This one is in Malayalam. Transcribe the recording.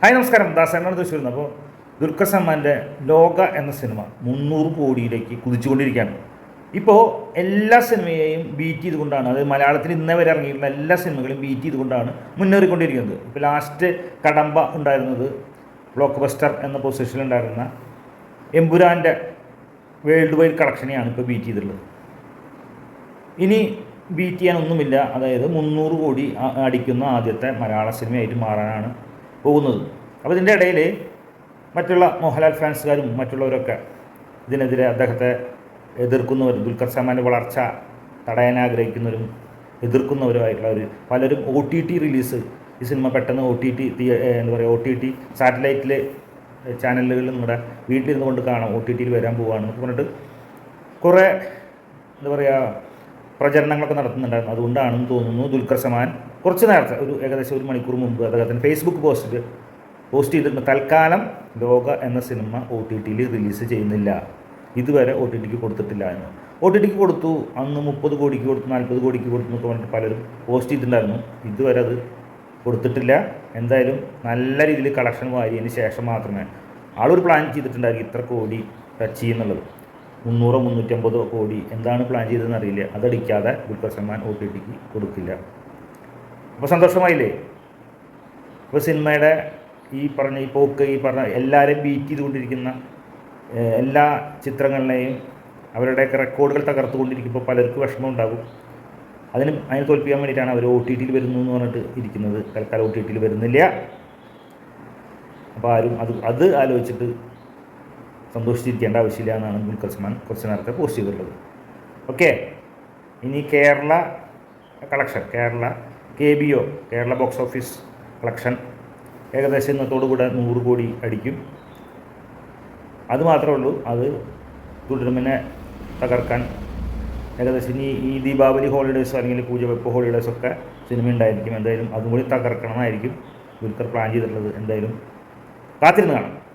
ഹായ് നമസ്കാരം. ദാസനാണ് തൃശ്ശൂരിൽ അപ്പോൾ ദുൽഖർ സൽമാന്റെ ലോക എന്ന സിനിമ മുന്നൂറ് കോടിയിലേക്ക് കുതിച്ചുകൊണ്ടിരിക്കുകയാണ്. ഇപ്പോൾ എല്ലാ സിനിമയെയും ബീറ്റ് ചെയ്തുകൊണ്ടാണ് അത് മലയാളത്തിൽ ഇന്നേ വരെ ഇറങ്ങിയിട്ടുള്ള എല്ലാ സിനിമകളും ബീറ്റ് ചെയ്തുകൊണ്ടാണ് മുന്നേറിക്കൊണ്ടിരിക്കുന്നത്. ഇപ്പോൾ ലാസ്റ്റ് കടമ്പ ഉണ്ടായിരുന്നത് ബ്ലോക്ക് ബസ്റ്റർ എന്ന പൊസിഷനിലുണ്ടായിരുന്ന എമ്പുരാന്റെ വേൾഡ് വൈഡ് കളക്ഷനെയാണ് ഇപ്പോൾ ബീറ്റ് ചെയ്തിട്ടുള്ളത്. ഇനി ബീറ്റ് ചെയ്യാനൊന്നുമില്ല. അതായത് മുന്നൂറ് കോടി അടിക്കുന്ന ആദ്യത്തെ മലയാള സിനിമയായിട്ട് മാറാനാണ് പോകുന്നത്. അപ്പോൾ ഇതിന്റെ ഇടയിൽ മറ്റുള്ള മോഹൻലാൽ ഫാൻസുകാരും മറ്റുള്ളവരൊക്കെ ഇതിനെതിരെ അദ്ദേഹത്തെ എതിർക്കുന്നവരും ദുൽഖർ സൽമാന്റെ വളർച്ച തടയാൻ ആഗ്രഹിക്കുന്നവരും എതിർക്കുന്നവരുമായിട്ടുള്ളവർ പലരും ഒ ടി ടി റിലീസ് ഈ സിനിമ പെട്ടെന്ന് ഒ ടി ടി എന്താ പറയുക ഒ ടി ടി സാറ്റലൈറ്റിൽ ചാനലുകളിൽ നിങ്ങളുടെ വീട്ടിലിരുന്ന് കൊണ്ട് കാണാം ഒ ടി ടിയിൽ വരാൻ പോവുകയാണ് എന്നൊക്കെ പറഞ്ഞിട്ട് കുറേ എന്താ പറയുക പ്രചരണങ്ങളൊക്കെ നടത്തുന്നുണ്ടായിരുന്നു. അതുകൊണ്ടാണെന്ന് തോന്നുന്നു ദുൽഖർ സൽമാൻ കുറച്ച് നേരത്തെ ഒരു ഏകദേശം ഒരു മണിക്കൂർ മുമ്പ് അദ്ദേഹത്തിന് ഫേസ്ബുക്ക് പോസ്റ്റ് പോസ്റ്റ് ചെയ്തിട്ടുണ്ട്. തൽക്കാലം ലോക എന്ന സിനിമ ഒ ടി ടിയിൽ റിലീസ് ചെയ്യുന്നില്ല. ഇതുവരെ ഒ ടി ടിക്ക് കൊടുത്തിട്ടില്ല എന്ന്. ഒ ടി ടിക്ക് കൊടുത്തു. അന്ന് മുപ്പത് കോടിക്ക് കൊടുത്തു നാൽപ്പത് കോടിക്ക് കൊടുത്തു എന്നൊക്കെ പറഞ്ഞിട്ട് പലരും പോസ്റ്റ് ചെയ്തിട്ടുണ്ടായിരുന്നു. ഇതുവരെ അത് കൊടുത്തിട്ടില്ല. എന്തായാലും നല്ല രീതിയിൽ കളക്ഷൻ വാരിയതിന് ശേഷം മാത്രമേ ആളൊരു പ്ലാൻ ചെയ്തിട്ടുണ്ടായിരിക്കും ഇത്ര കോടി ടച്ച് ചെയ്യുന്നുള്ളത്. മുന്നൂറോ മുന്നൂറ്റമ്പതോ കോടി എന്താണ് പ്ലാൻ ചെയ്തതെന്ന് അറിയില്ല. അതടിക്കാതെ ദുൽഖർ സൽമാൻ ഒ ടി ടിക്ക് കൊടുക്കില്ല. അപ്പോൾ സന്തോഷമായില്ലേ? ഇപ്പോൾ സിനിമയുടെ ഈ പറഞ്ഞ ഈ പോക്ക് ഈ പറഞ്ഞ എല്ലാവരെയും ബീറ്റ് ചെയ്തുകൊണ്ടിരിക്കുന്ന എല്ലാ ചിത്രങ്ങളിലെയും അവരുടെയൊക്കെ റെക്കോർഡുകൾ തകർത്തുകൊണ്ടിരിക്കുമ്പോൾ പലർക്കും വിഷമം ഉണ്ടാകും അതിന് അതിനെ തോൽപ്പിക്കാൻ വേണ്ടിയിട്ടാണ് അവർ ഒ ടി ടിയിൽ വരുന്നു എന്ന് പറഞ്ഞിട്ട് ഇരിക്കുന്നത്. തൽക്കാലം ഒ ടി ടിയിൽ വരുന്നില്ല. അപ്പോൾ ആരും അത് അത് ആലോചിച്ചിട്ട് സന്തോഷിച്ചിരിക്കേണ്ട ആവശ്യമില്ല എന്നാണ് ദുൽഖർ സൽമാൻ കുറച്ച് നേരത്തെ പോസ്റ്റ് ചെയ്തിട്ടുള്ളത്. ഓക്കെ ഇനി Kerala collection Kerala K B O Kerala box office collection. ഏകദേശം ഇന്നത്തോടുകൂടെ നൂറ് കോടി അടിക്കും. അത് മാത്രമേ ഉള്ളൂ. അത് തുടരുമിനെ തകർക്കാൻ. ഏകദേശം ഇനി ഈ ദീപാവലി ഹോളിഡേയ്സ് അല്ലെങ്കിൽ പൂജവെപ്പ് ഹോളിഡേയ്സ് ഒക്കെ സിനിമ ഉണ്ടായിരിക്കും. എന്തായാലും അതും കൂടി തകർക്കണമെന്നായിരിക്കും ദുൽഖർ പ്ലാൻ ചെയ്തിട്ടുള്ളത്. എന്തായാലും കാത്തിരുന്ന് കാണാം.